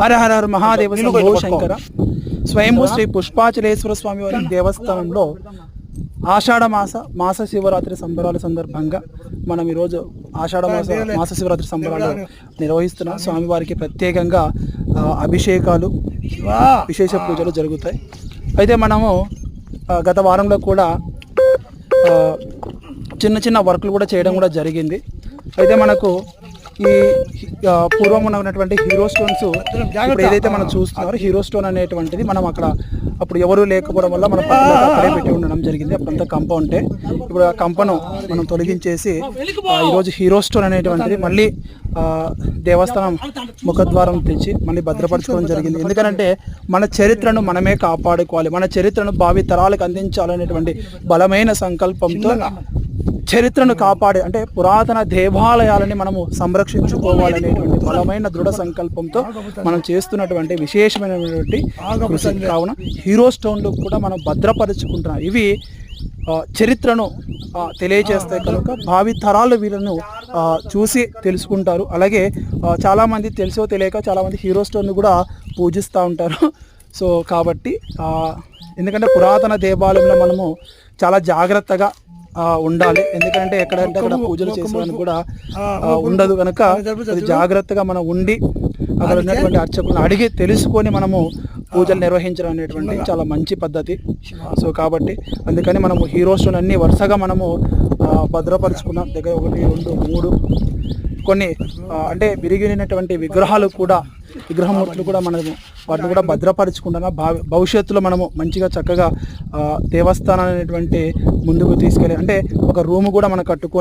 హర హర హర మహాదేవ శంభో శంకర. స్వయంభూ శ్రీ పుష్పాచలేశ్వర స్వామి వారి దేవస్థానంలో ఆషాఢ మాస మాస శివరాత్రి సంబరాల సందర్భంగా మనం ఈరోజు ఆషాఢ మాస మాస శివరాత్రి సంబరాలు నిర్వహిస్తున్నాం స్వామివారికి ప్రత్యేకంగా అభిషేకాలు విశేష పూజలు జరుగుతాయి. అయితే మనము గత వారంలో కూడా చిన్న చిన్న వర్క్లు కూడా చేయడం కూడా జరిగింది. అయితే మనకు ఈ పూర్వం ఉన్నటువంటి హీరో స్టోన్స్ ఇప్పుడు ఏదైతే మనం చూస్తున్నారో హీరో స్టోన్ అనేటువంటిది మనం అక్కడ అప్పుడు ఎవరు లేకపోవడం వల్ల మనం అక్కడే పెట్టి ఉండడం జరిగింది. అప్పుడంతా కంప ఉంటే ఇప్పుడు ఆ కంపను మనం తొలగించేసి ఈరోజు హీరో స్టోన్ అనేటువంటిది మళ్ళీ దేవస్థానం ముఖద్వారం తెచ్చి మళ్ళీ భద్రపరచుకోవడం జరిగింది. ఎందుకంటే మన చరిత్రను మనమే కాపాడుకోవాలి. మన చరిత్రను భావి తరాలకు అందించాలనేటువంటి బలమైన సంకల్పంతో చరిత్రను కాపాడే అంటే పురాతన దేవాలయాలని మనము సంరక్షించుకోవాలనేటువంటి బలమైన దృఢ సంకల్పంతో మనం చేస్తున్నటువంటి విశేషమైనటువంటి కృషి. కావున హీరో స్టోన్లు కూడా మనం భద్రపరుచుకుంటున్నాం ఇవి చరిత్రను తెలియజేస్తే తెలియజేస్తాయి కనుక భావి తరాలు వీళ్ళను చూసి తెలుసుకుంటారు. అలాగే చాలామంది తెలుసో తెలియక చాలామంది హీరో స్టోన్ను కూడా పూజిస్తూ ఉంటారు. సో కాబట్టి ఎందుకంటే పురాతన దేవాలయంలో మనము చాలా జాగ్రత్తగా ఉండాలి. ఎందుకంటే ఎక్కడంటే అక్కడ పూజలు చేసేదానికి కూడా ఉండదు కనుక అది జాగ్రత్తగా మనం ఉండి అక్కడ ఉన్నటువంటి అర్చకులను అడిగి తెలుసుకొని మనము పూజలు నిర్వహించడం అనేటువంటి చాలా మంచి పద్ధతి. సో కాబట్టి అందుకని మనము హీరోస్ను అన్ని వరుసగా మనము భద్రపరుచుకున్నాం. దగ్గర ఒకటి రెండు మూడు. కొన్ని అంటే విరిగినటువంటి విగ్రహాలు కూడా విగ్రహమూర్తులు కూడా మనము వాటిని కూడా భద్రపరుచుకుంటున్నాం. భావి భవిష్యత్తులో మనము మంచిగా చక్కగా దేవస్థానం అనేటువంటి ముందుకు తీసుకెళ్ళి అంటే ఒక రూమ్ కూడా మనం కట్టుకొని